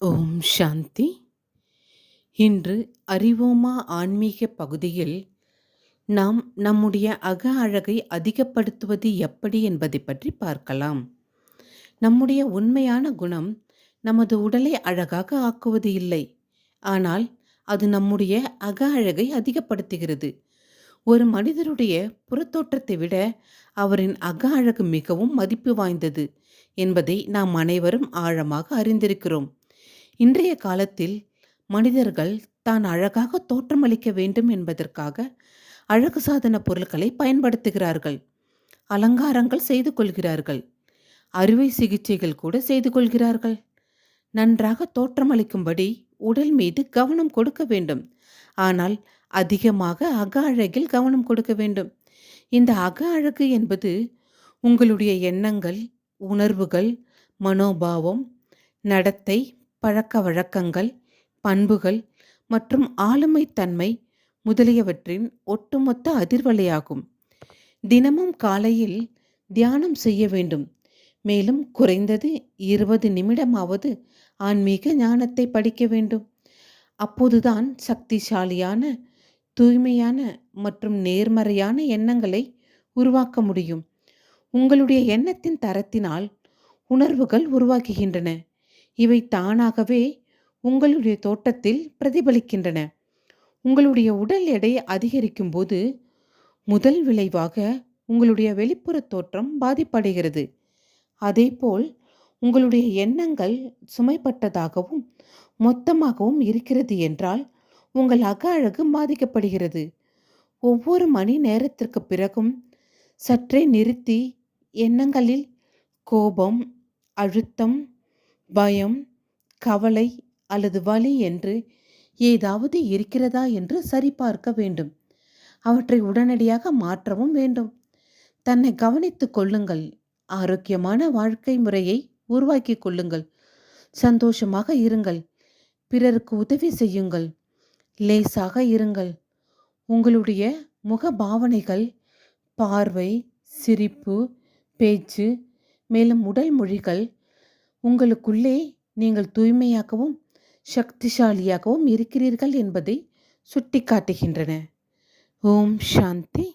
ஓம் சாந்தி. இன்று அறிவோமா ஆன்மீக பகுதியில் நாம் நம்முடைய அக அழகை அதிகப்படுத்துவது எப்படி என்பதை பற்றி பார்க்கலாம். நம்முடைய உண்மையான குணம் நமது உடலை அழகாக ஆக்குவது இல்லை. ஆனால் அது நம்முடைய அக அழகை அதிகப்படுத்துகிறது. ஒரு மனிதருடைய புறத்தோற்றத்தை விட அவரின் அக அழகு மிகவும் மதிப்பு வாய்ந்தது என்பதை நாம் அனைவரும் ஆழமாக அறிந்திருக்கிறோம். இன்றைய காலத்தில் மனிதர்கள் தான் அழகாக தோற்றமளிக்க வேண்டும் என்பதற்காக அழகு சாதன பொருட்களை பயன்படுத்துகிறார்கள். அலங்காரங்கள் செய்து கொள்கிறார்கள். அறுவை சிகிச்சைகள் கூட செய்து கொள்கிறார்கள். நன்றாக தோற்றமளிக்கும்படி உடல் மீது கவனம் கொடுக்க வேண்டும். ஆனால் அதிகமாக அக அழகில் கவனம் கொடுக்க வேண்டும். இந்த அக அழகு என்பது உங்களுடைய எண்ணங்கள் உணர்வுகள் மனோபாவம் நடத்தை பழக்க வழக்கங்கள் பண்புகள் மற்றும் ஆளுமைத்தன்மை முதலியவற்றின் ஒட்டுமொத்த அதிர்வலையாகும். தினமும் காலையில் தியானம் செய்ய வேண்டும். மேலும் குறைந்தது இருபது நிமிடமாவது ஆன்மீக ஞானத்தை படிக்க வேண்டும். அப்போதுதான் சக்திசாலியான தூய்மையான மற்றும் நேர்மறையான எண்ணங்களை உருவாக்க முடியும். உங்களுடைய எண்ணத்தின் தரத்தினால் உணர்வுகள் உருவாக்குகின்றன இவை தானாகவே உங்களுடைய தோட்டத்தில் பிரதிபலிக்கின்றன. உங்களுடைய உடல் எடை அதிகரிக்கும் போது முதல் விளைவாக உங்களுடைய வெளிப்புற தோற்றம் பாதிப்படைகிறது. அதேபோல் உங்களுடைய எண்ணங்கள் சுமைப்பட்டதாகவும் மொத்தமாகவும் இருக்கிறது என்றால் உங்கள் அக அழகு பாதிக்கப்படுகிறது. ஒவ்வொரு மணி நேரத்திற்கு பிறகும் சற்றே நிறுத்தி எண்ணங்களில் கோபம் அழுத்தம் பயம் கவலை அல்லது வலி என்று ஏதாவது இருக்கிறதா என்று சரிபார்க்க வேண்டும். அவற்றை உடனடியாக மாற்றவும் வேண்டும். தன்னை கவனித்துக் கொள்ளுங்கள். ஆரோக்கியமான வாழ்க்கை முறையை உருவாக்கி கொள்ளுங்கள். சந்தோஷமாக இருங்கள். பிறருக்கு உதவி செய்யுங்கள். லேசாக இருங்கள். உங்களுடைய முக பாவனைகள் பார்வை சிரிப்பு பேச்சு மேலும் உடல் மொழிகள் உங்களுக்குள்ளே நீங்கள் தூய்மையாகவும் சக்திசாலியாகவும் இருக்கிறீர்கள் என்பதை சுட்டிக்காட்டுகின்றன. ஓம் சாந்தி.